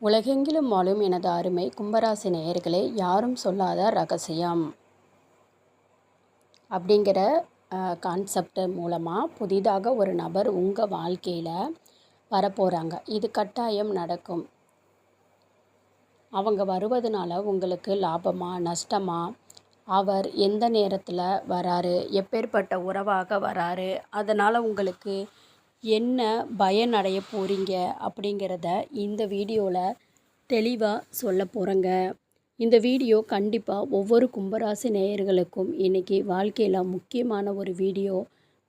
உலகெங்கிலும் வாழும் எனது அருமை கும்பராசி நேயர்களே யாரும் சொல்லாத ரகசியம். அப்படிங்கிற கான்செப்ட் மூலமாக புதிதாக ஒரு நபர் உங்கள் வாழ்க்கையில் வரப்போகிறாங்க இது கட்டாயம் நடக்கும். அவங்க வருவதனால உங்களுக்கு லாபமா நஷ்டமா? அவர் எந்த நேரத்தில் வராரு? எப்பேற்பட்ட உறவாக வராரு? அதனால் உங்களுக்கு என்ன பயனடைய அடைய போகிறீங்க அப்படிங்கிறத இந்த வீடியோவில் தெளிவாக சொல்ல போகிறேங்க இந்த வீடியோ கண்டிப்பாக ஒவ்வொரு கும்பராசி நேயர்களுக்கும் இன்றைக்கி வாழ்க்கையில் முக்கியமான ஒரு வீடியோ.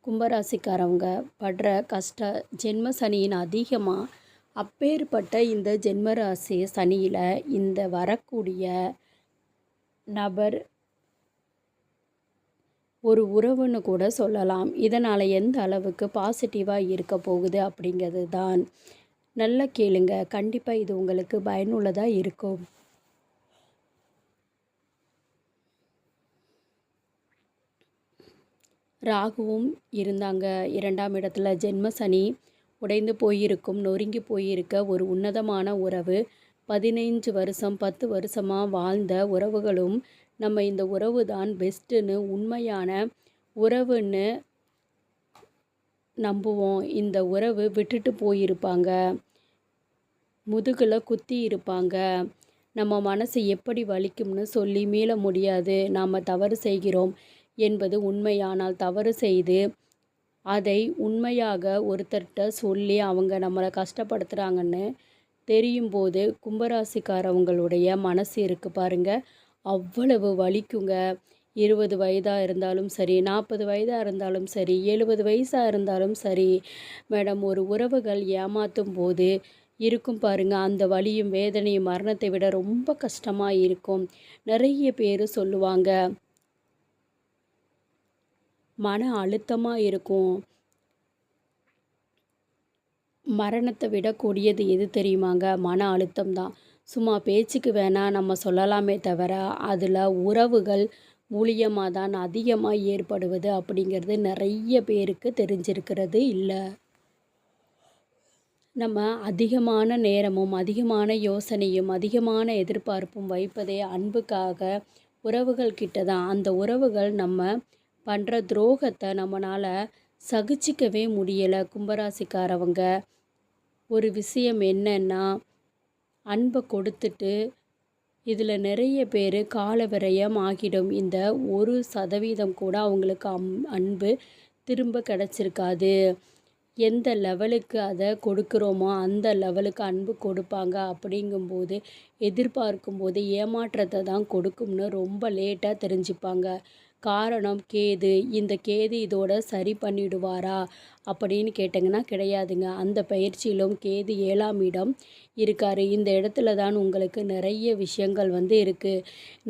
கும்பராசிக்காரவங்க படுற கஷ்ட ஜென்ம சனியின் அதிகமாக அப்பேற்பட்ட இந்த ஜென்மராசி சனியில் இந்த வரக்கூடிய நபர் ஒரு உறவுன்னு கூட சொல்லலாம். இதனால் எந்த அளவுக்கு பாசிட்டிவாக இருக்க போகுது அப்படிங்கிறது தான். நல்லா கேளுங்க. கண்டிப்பாக இது உங்களுக்கு பயனுள்ளதாக இருக்கும். ராகுவும் இருந்தாங்க. இரண்டாம் இடத்துல ஜென்ம சனி. உடைந்து போயிருக்கும் நொறுங்கி போயிருக்க ஒரு உன்னதமான உறவு. பதினைஞ்சு வருஷம் பத்து வருஷமாக வாழ்ந்த உறவுகளும் நம்ம இந்த உறவு தான் பெஸ்ட்டுன்னு உண்மையான உறவுன்னு நம்புவோம். இந்த உறவு விட்டுட்டு போயிருப்பாங்க. முதுகில் குத்தி இருப்பாங்க. நம்ம மனசு எப்படி வலிக்கும்னு சொல்லி மீள முடியாது. நாம் தவறு செய்கிறோம் என்பது உண்மையானால் தவறு செய்து அதை உண்மையாக ஒருத்தர்கிட்ட சொல்லி அவங்க நம்மளை கஷ்டப்படுத்துகிறாங்கன்னு தெரியும் போது கும்பராசிக்காரவங்களுடைய மனசு இருக்குது பாருங்கள் அவ்வளவு வலிக்குங்க. இருபது வயதாக இருந்தாலும் சரி நாற்பது வயதாக இருந்தாலும் சரி எழுபது வயசாக இருந்தாலும் சரி மேடம் ஒரு உறவுகள் ஏமாற்றும் போது இருக்கும் பாருங்க அந்த வலியும் வேதனையும் மரணத்தை விட ரொம்ப கஷ்டமாக இருக்கும். நிறைய பேர் சொல்லுவாங்க மன அழுத்தமாக இருக்கும். மரணத்தை விடக்கூடியது எது தெரியுமாங்க? மன அழுத்தம் தான். சும்மா பேச்சுக்கு வேணால் நம்ம சொல்லலாமே தவிர அதில் உறவுகள் மூலியமாக தான் அதிகமாக ஏற்படுவது அப்படிங்கிறது நிறைய பேருக்கு தெரிஞ்சிருக்கிறது இல்லை. நம்ம அதிகமான நேரமும் அதிகமான யோசனையும் அதிகமான எதிர்பார்ப்பும் வைப்பதே அன்புக்காக உறவுகள் கிட்ட தான். அந்த உறவுகள் நம்ம பண்ணுற துரோகத்தை நம்மளால் சகிச்சிக்கவே முடியலை. கும்பராசிக்காரவங்க ஒரு விஷயம் என்னன்னா அன்பை கொடுத்துட்டு இதில் நிறைய பேர் காலவிரயம் ஆகிடும். இந்த ஒரு சதவீதம் கூட அவங்களுக்கு அம் அன்பு திரும்ப கிடச்சிருக்காது. எந்த லெவலுக்கு அதை கொடுக்குறோமோ அந்த லெவலுக்கு அன்பு கொடுப்பாங்க அப்படிங்கும்போது எதிர்பார்க்கும்போது ஏமாற்றத்தை தான் கொடுக்கும்னு ரொம்ப லேட்டாக தெரிஞ்சுப்பாங்க. காரணம் கேது. இந்த கேது இதோட சரி பண்ணிடுவாரா? அப்படின்னு கேட்டிங்கன்னா கிடையாதுங்க. அந்த பயிற்சியிலும் கேது ஏழாம் இடம் இருக்கார். இந்த இடத்துல தான் உங்களுக்கு நிறைய விஷயங்கள் வந்து இருக்குது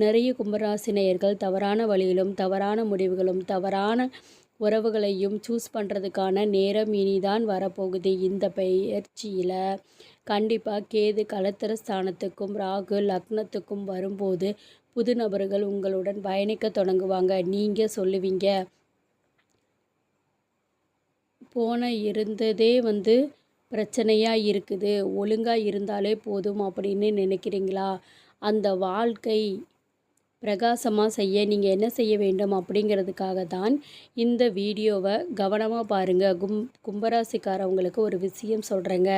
நிறைய கும்பராசினியர்கள் தவறான வழியிலும் தவறான முடிவுகளும் தவறான உறவுகளையும் சூஸ் பண்ணுறதுக்கான நேரம் இனிதான் வரப்போகுது. இந்த பயிற்சியில் கண்டிப்பாக கேது கலத்திர ஸ்தானத்துக்கும் ராகு லக்னத்துக்கும் வரும்போது புது நபர்கள் உங்களுடன் பயணிக்க தொடங்குவாங்க. நீங்கள் சொல்லுவீங்க. போன இருந்ததே வந்து பிரச்சனையாக இருக்குது. ஒழுங்காக இருந்தாலே போதும் அப்படின்னு நினைக்கிறீங்களா? அந்த வாழ்க்கை பிரகாசமாக செய்ய நீங்கள் என்ன செய்ய வேண்டும் அப்படிங்கிறதுக்காக தான் இந்த வீடியோவை கவனமாக பாருங்கள் கும் கும்பராசிக்காரவங்களுக்கு ஒரு விஷயம் சொல்கிறேங்க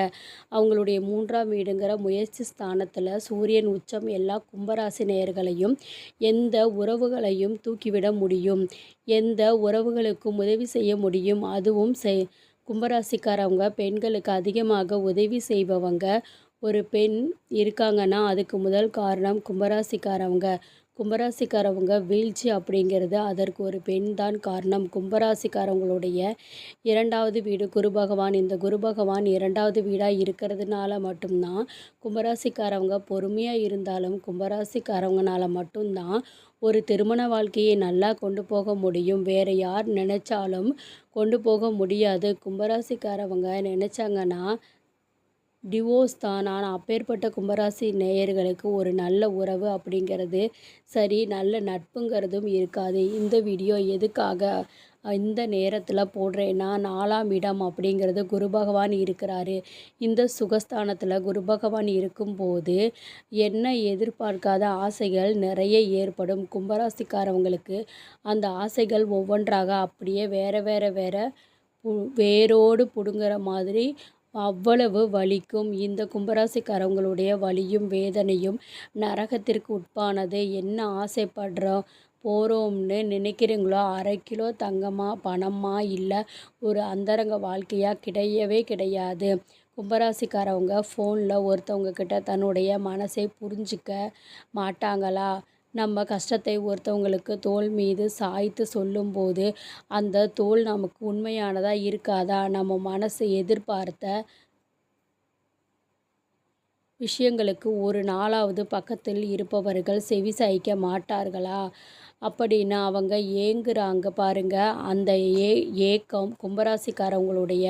அவங்களுடைய மூன்றாம் வீடுங்கிற முயற்சி ஸ்தானத்தில் சூரியன் உச்சம் எல்லா கும்பராசி நேயர்களையும் எந்த உறவுகளையும் தூக்கிவிட முடியும். எந்த உறவுகளுக்கும் உதவி செய்ய முடியும். அதுவும் செய் கும்பராசிக்காரவங்க பெண்களுக்கு அதிகமாக உதவி செய்பவங்க ஒரு பெண் இருக்காங்கன்னா அதுக்கு முதல் காரணம் கும்பராசிக்காரவங்க. கும்பராசிக்காரவங்க வீழ்ச்சி அப்படிங்கிறது அதற்கு ஒரு பெண் தான் காரணம். கும்பராசிக்காரவங்களுடைய இரண்டாவது வீடு குரு பகவான். இந்த குரு பகவான் இரண்டாவது வீடாக இருக்கிறதுனால மட்டும்தான் கும்பராசிக்காரவங்க பொறுமையாக இருந்தாலும் கும்பராசிக்காரவங்கனால மட்டும்தான் ஒரு திருமண வாழ்க்கையை நல்லா கொண்டு போக முடியும். வேறு யார் நினச்சாலும் கொண்டு போக முடியாது. கும்பராசிக்காரவங்க நினச்சாங்கன்னா டிவோர்ஸ் தான். ஆனால் அப்பேற்பட்ட கும்பராசி நேயர்களுக்கு ஒரு நல்ல உறவு அப்படிங்கிறது சரி நல்ல நட்புங்கிறதும் இருக்காது. இந்த வீடியோ எதுக்காக இந்த நேரத்தில் போடுறேன்னா நாலாம் இடம் அப்படிங்கிறது குரு பகவான் இருக்கிறாரு. இந்த சுகஸ்தானத்தில் குரு பகவான் இருக்கும்போது என்ன எதிர்பார்க்காத ஆசைகள் நிறைய ஏற்படும். கும்பராசிக்காரவங்களுக்கு அந்த ஆசைகள் ஒவ்வொன்றாக அப்படியே வேறு வேறு வேறு பு வேரோடு பிடுங்குற மாதிரி அவ்வளவு வலிக்கும். இந்த கும்பராசிக்காரவங்களுடைய வலியும் வேதனையும் நரகத்திற்கு உட்பானது. என்ன ஆசைப்படுறோம் போகிறோம்னு நினைக்கிறீங்களோ அரை கிலோ தங்கமாக பணமாக இல்லை ஒரு அந்தரங்க வாழ்க்கையாக கிடையவே கிடையாது. கும்பராசிக்காரவங்க ஃபோனில் ஒருத்தவங்க கிட்ட தன்னுடைய மனசை புரிஞ்சிக்க மாட்டாங்களா? நம்ம கஷ்டத்தை ஒருத்தவங்களுக்கு தோல் மீது சாய்த்து சொல்லும்போது அந்த தோல் நமக்கு உண்மையானதாக இருக்காதா? நம்ம மனசு எதிர்பார்த்த விஷயங்களுக்கு ஒரு நாளாவது பக்கத்தில் இருப்பவர்கள் செவி சாய்க்க மாட்டார்களா? அப்படின்னு அவங்க ஏங்குறாங்க பாருங்க. அந்த ஏ ஏக்கம் கும்பராசிக்காரவங்களுடைய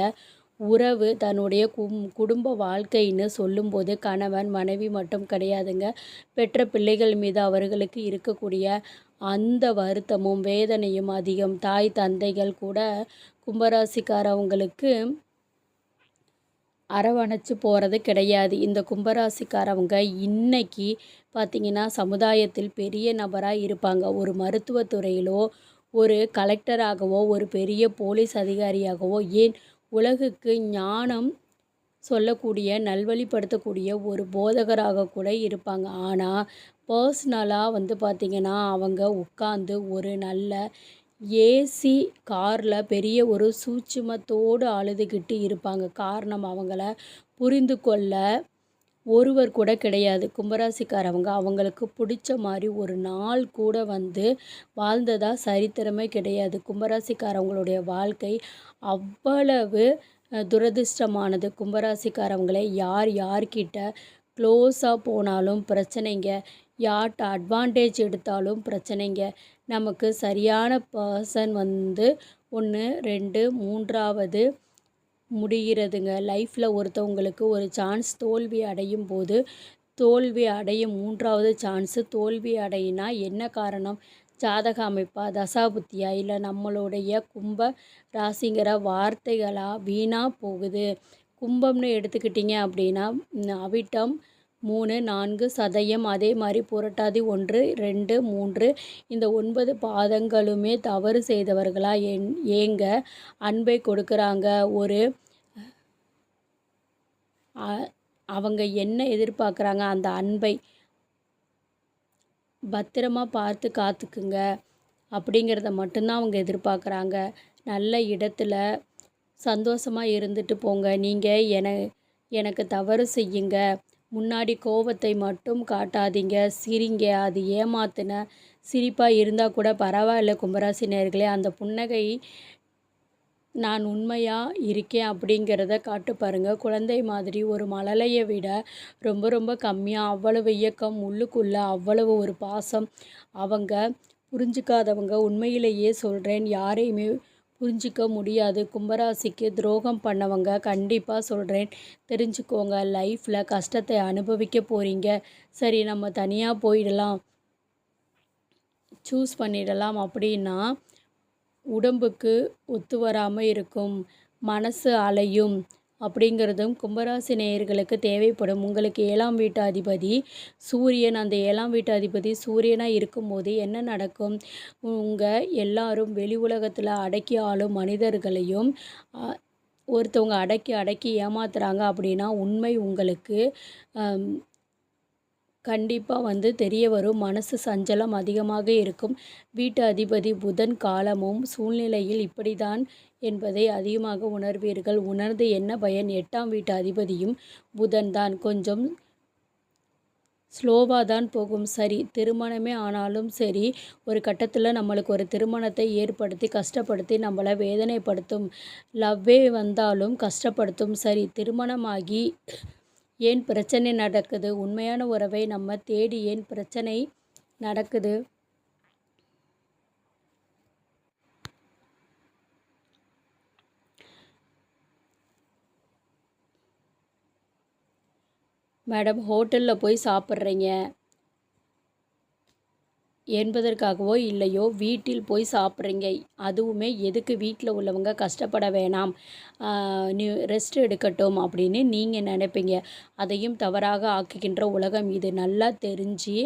உறவு தன்னுடைய கும் குடும்ப வாழ்க்கைன்னு சொல்லும்போது கணவன் மனைவி மட்டும் கிடையாதுங்க. பெற்ற பிள்ளைகள் மீது அவர்களுக்கு இருக்கக்கூடிய அந்த வருத்தமும் வேதனையும் அதிகம். தாய் தந்தைகள் கூட கும்பராசிக்காரவங்களுக்கு அரவணைச்சு போகிறது கிடையாது. இந்த கும்பராசிக்காரவங்க இன்னைக்கு பார்த்திங்கன்னா சமுதாயத்தில் பெரிய நபராக இருப்பாங்க. ஒரு மருத்துவத்துறையிலோ ஒரு கலெக்டராகவோ ஒரு பெரிய போலீஸ் அதிகாரியாகவோ ஏன் உலகுக்கு ஞானம் சொல்லக்கூடிய நல்வழிப்படுத்தக்கூடிய ஒரு போதகராக கூட இருப்பாங்க. ஆனால் பர்ஸ்னலாக வந்து பார்த்திங்கன்னா அவங்க உட்காந்து ஒரு நல்ல ஏசி காரில் பெரிய ஒரு சூட்சுமத்தோடு அழுதுகிட்டு இருப்பாங்க. காரணம் அவங்கள புரிந்து கொள்ள ஒருவர் கூட கிடையாது. கும்பராசிக்காரவங்க அவங்களுக்கு பிடிச்ச மாதிரி ஒரு நாள் கூட வந்து வாழ்ந்ததாக சரித்திரமே கிடையாது. கும்பராசிக்காரவங்களுடைய வாழ்க்கை அவ்வளவு துரதிர்ஷ்டமானது. கும்பராசிக்காரவங்களை யார் யார்கிட்ட க்ளோஸாக போனாலும் பிரச்சனைங்க. யார்கிட்ட அட்வான்டேஜ் எடுத்தாலும் பிரச்சனைங்க. நமக்கு சரியான பர்சன் வந்து ஒன்று ரெண்டு மூன்றாவது முடிகிறதுங்க. லைஃப்பில் ஒருத்தவங்களுக்கு ஒரு சான்ஸ் தோல்வி அடையும் போது தோல்வி அடையும் மூன்றாவது சான்ஸு தோல்வி அடையினா என்ன காரணம்? ஜாதக அமைப்பா தசாபுத்தியா? இல்லை நம்மளுடைய கும்ப ராசிங்கிற வார்த்தைகளாக வீணாக போகுது. கும்பம்னு எடுத்துக்கிட்டிங்க அப்படின்னா அவிட்டம் மூணு நான்கு சதயம் அதே மாதிரி புரட்டாதி ஒன்று ரெண்டு மூன்று. இந்த ஒன்பது பாதங்களுமே தவறு செய்தவர்களாக என் ஏங்க? அன்பை கொடுக்குறாங்க. ஒரு அவங்க என்ன எதிர்பார்க்குறாங்க? அந்த அன்பை பத்திரமா பார்த்து காத்துக்குங்க. அப்படிங்கிறத மட்டும்தான் அவங்க எதிர்பார்க்குறாங்க. நல்ல இடத்துல சந்தோஷமாக இருந்துட்டு போங்க. நீங்கள் என எனக்கு தவறு செய்யுங்க. முன்னாடி கோவத்தை மட்டும் காட்டாதீங்க. சிரிங்க. அது ஏமாத்துன சிரிப்பாக இருந்தால் கூட பரவாயில்ல கும்பராசி நேர்களே அந்த புன்னகை நான் உண்மையாக இருக்கேன் அப்படிங்கிறத காட்டு பாருங்கள் குழந்தை மாதிரி ஒரு மழலையை விட ரொம்ப ரொம்ப கம்மியாக அவ்வளவு இயக்கம் உள்ளுக்குள்ளே அவ்வளவு ஒரு பாசம். அவங்க புரிஞ்சிக்காதவங்க. உண்மையிலேயே சொல்கிறேன் யாரையுமே புரிஞ்சிக்க முடியாது. கும்பராசிக்கு துரோகம் பண்ணவங்க கண்டிப்பாக சொல்கிறேன் தெரிஞ்சுக்கோங்க லைஃப்பில் கஷ்டத்தை அனுபவிக்க போகிறீங்க சரி நம்ம தனியாக போயிடலாம். சூஸ் பண்ணிடலாம் அப்படின்னா உடம்புக்கு ஒத்து வராமல் இருக்கும். மனசு அலையும். அப்படிங்கிறதும் கும்பராசி நேயர்களுக்கு தேவைப்படும். உங்களுக்கு ஏழாம் வீட்டு அதிபதி சூரியன். அந்த ஏழாம் வீட்டு அதிபதி சூரியனாக இருக்கும்போது என்ன நடக்கும்? உங்கள் எல்லாரும் வெளி உலகத்தில் அடக்கி ஆளும் மனிதர்களையும் ஒருத்தவங்க அடக்கி அடக்கி ஏமாத்துறாங்க அப்படின்னா உண்மை உங்களுக்கு கண்டிப்பாக வந்து தெரிய வரும். மனசு சஞ்சலம் அதிகமாக இருக்கும். வீட்டு அதிபதி புதன் காலமும் சூழ்நிலையில் இப்படி தான் என்பதை அதிகமாக உணர்வீர்கள். உணர்ந்து என்ன பயன்? எட்டாம் வீட்டு அதிபதியும் புதன் தான். கொஞ்சம் ஸ்லோவாக தான் போகும். சரி திருமணமே ஆனாலும் சரி ஒரு கட்டத்தில் நம்மளுக்கு ஒரு திருமணத்தை ஏற்படுத்தி கஷ்டப்படுத்தி நம்மளை வேதனைப்படுத்தும். லவ்வே வந்தாலும் கஷ்டப்படுத்தும். சரி திருமணமாகி ஏன் பிரச்சனை நடக்குது? உண்மையான உறவை நம்ம தேடி ஏன் பிரச்சனை நடக்குது? மேடம் ஹோட்டலில் போய் சாப்பிட்றீங்க. என்பதற்காகவோ இல்லையோ வீட்டில் போய் சாப்பிட்றீங்க. அதுவுமே எதுக்கு வீட்டில் உள்ளவங்க கஷ்டப்பட வேணாம். நீ ரெஸ்ட் எடுக்கட்டும் அப்படின்னு நீங்கள் நினைப்பீங்க. அதையும் தவறாக ஆக்குகின்ற உலகம் இது. நல்லா தெரிஞ்சு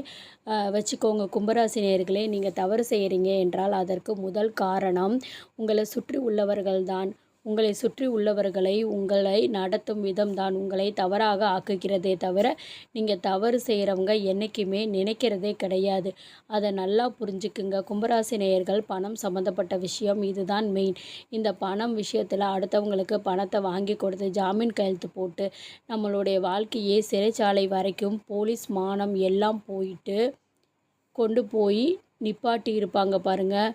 வச்சுக்கோங்க கும்பராசினியர்களே நீங்கள் தவறு செய்கிறீங்க என்றால் அதற்கு முதல் காரணம் உங்களை சுற்றி உள்ளவர்கள்தான். உங்களை சுற்றி உள்ளவர்களை உங்களை நடத்தும் விதம்தான் உங்களை தவறாக ஆக்குகிறதே தவிர நீங்கள் தவறு செய்கிறவங்க என்றைக்குமே நினைக்கிறதே கிடையாது. அதை நல்லா புரிஞ்சுக்குங்க. கும்பராசி நேயர்கள் பணம் சம்மந்தப்பட்ட விஷயம் இதுதான் மெயின் இந்த பணம் விஷயத்தில் அடுத்தவங்களுக்கு பணத்தை வாங்கி கொடுத்து ஜாமீன் கையெழுத்து போட்டு நம்மளுடைய வாழ்க்கையே சிறைச்சாலை வரைக்கும் போலீஸ் மானம் எல்லாம் போயிட்டு கொண்டு போய் நிப்பாட்டி இருப்பாங்க பாருங்கள்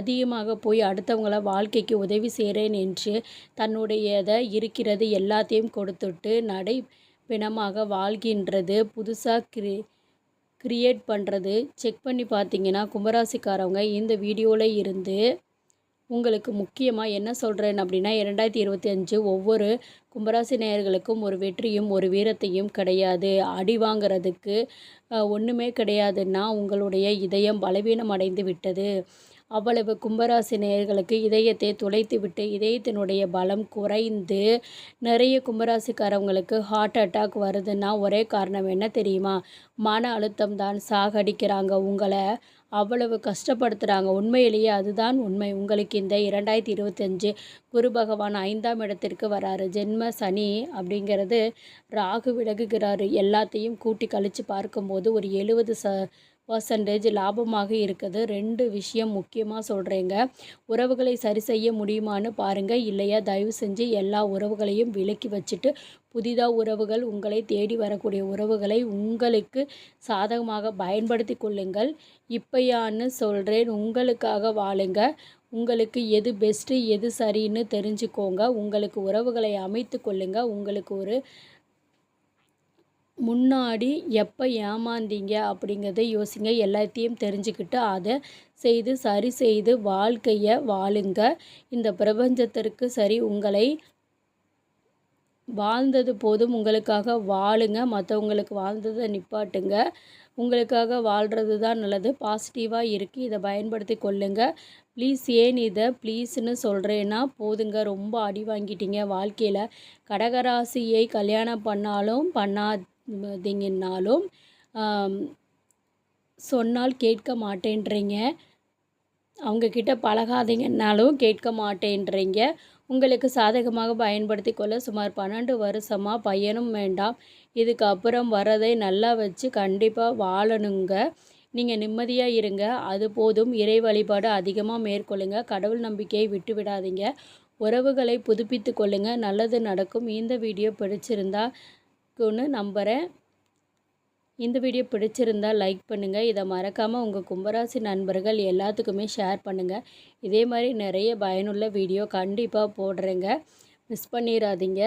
அதிகமாக போய் அடுத்தவங்கள வாழ்க்கைக்கு உதவி செய்கிறேன் என்று தன்னுடையதை இருக்கிறது எல்லாத்தையும் கொடுத்துட்டு நடை பிணமாக வாழ்கின்றது. புதுசாக கிரி கிரியேட் பண்ணுறது செக் பண்ணி பார்த்தீங்கன்னா கும்பராசிக்காரவங்க இந்த வீடியோவில் இருந்து உங்களுக்கு முக்கியமாக என்ன சொல்கிறேன் அப்படின்னா இரண்டாயிரத்தி இருபத்தி அஞ்சு ஒவ்வொரு கும்பராசி நேயர்களுக்கும் ஒரு வெற்றியும் ஒரு வீரத்தையும் கிடையாது. அடி வாங்கிறதுக்கு ஒன்றுமே கிடையாதுன்னா உங்களுடைய இதயம் பலவீனம் அடைந்து விட்டது. அவ்வளவு கும்பராசி நேயர்களுக்கு இதயத்தை துளைத்துவிட்டு இதயத்தினுடைய பலம் குறைந்து நிறைய கும்பராசிக்காரவங்களுக்கு ஹார்ட் அட்டாக் வருதுன்னா ஒரே காரணம் என்ன தெரியுமா? மன அழுத்தம் தான். சாகடிக்கிறாங்க உங்களை. அவ்வளவு கஷ்டப்படுத்துகிறாங்க உண்மையிலேயே அதுதான் உண்மை. உங்களுக்கு இந்த இரண்டாயிரத்தி இருபத்தஞ்சு குரு பகவான் ஐந்தாம் இடத்திற்கு வராரு. ஜென்ம சனி அப்படிங்கிறது ராகு விலகுகிறாரு. எல்லாத்தையும் கூட்டி கழித்து பார்க்கும்போது ஒரு எழுபது ச பர்சன்டேஜ் லாபமாக இருக்குது. ரெண்டு விஷயம் முக்கியமாக சொல்கிறேங்க உறவுகளை சரி செய்ய முடியுமான்னு பாருங்கள் இல்லையா? தயவு செஞ்சு எல்லா உறவுகளையும் விலக்கி வச்சுட்டு புதிதாக உறவுகள் உங்களை தேடி வரக்கூடிய உறவுகளை உங்களுக்கு சாதகமாக பயன்படுத்தி கொள்ளுங்கள். இப்பயான்னு சொல்கிறேன் உங்களுக்காக வாழுங்க. உங்களுக்கு எது பெஸ்ட்டு எது சரின்னு தெரிஞ்சுக்கோங்க. உங்களுக்கு உறவுகளை அமைத்து கொள்ளுங்கள் உங்களுக்கு ஒரு முன்னாடி எப்போ ஏமாந்தீங்க அப்படிங்கிறத யோசிங்க. எல்லாத்தையும் தெரிஞ்சுக்கிட்டு அதை செய்து சரி செய்து வாழ்க்கையை வாழுங்க. இந்த பிரபஞ்சத்திற்கு சரி உங்களை வாழ்ந்தது போதும். உங்களுக்காக வாழுங்க. மற்றவங்களுக்கு வாழ்ந்ததை நிப்பாட்டுங்க. உங்களுக்காக வாழ்கிறது தான் நல்லது. பாசிட்டிவாக இருக்குது இதை பயன்படுத்தி கொள்ளுங்கள் ப்ளீஸ் ஏன் இதை ப்ளீஸ்னு சொல்கிறேன்னா போதுங்க. ரொம்ப அடி வாங்கிட்டீங்க. வாழ்க்கையில் கடகராசியை கல்யாணம் பண்ணாலும் பண்ணா பார்த்தீங்கன்னாலும் சொன்னால் கேட்க மாட்டேன்றீங்க. அவங்கக்கிட்ட பழகாதீங்கன்னாலும் கேட்க மாட்டேன்றீங்க. உங்களுக்கு சாதகமாக பயன்படுத்தி கொள்ள சுமார் பன்னெண்டு வருஷமாக பையனும் வேண்டாம். இதுக்கப்புறம் வரதை நல்லா வச்சு கண்டிப்பாக வாழணுங்க. நீங்கள் நிம்மதியாக இருங்க. அது போதும். இறை வழிபாடு அதிகமாக மேற்கொள்ளுங்க. கடவுள் நம்பிக்கையை விட்டு விடாதீங்க உறவுகளை புதுப்பித்து கொள்ளுங்கள் நல்லது நடக்கும். இந்த வீடியோ பிடிச்சிருந்தா இருக்குன்னு நம்புகிறேன் இந்த வீடியோ பிடிச்சிருந்தால் லைக் பண்ணுங்கள் இதை மறக்காமல் உங்கள் கும்பராசி நண்பர்கள் எல்லாத்துக்குமே ஷேர் பண்ணுங்கள் இதே மாதிரி நிறைய பயனுள்ள வீடியோ கண்டிப்பாக போடுறேங்க. மிஸ் பண்ணிடாதீங்க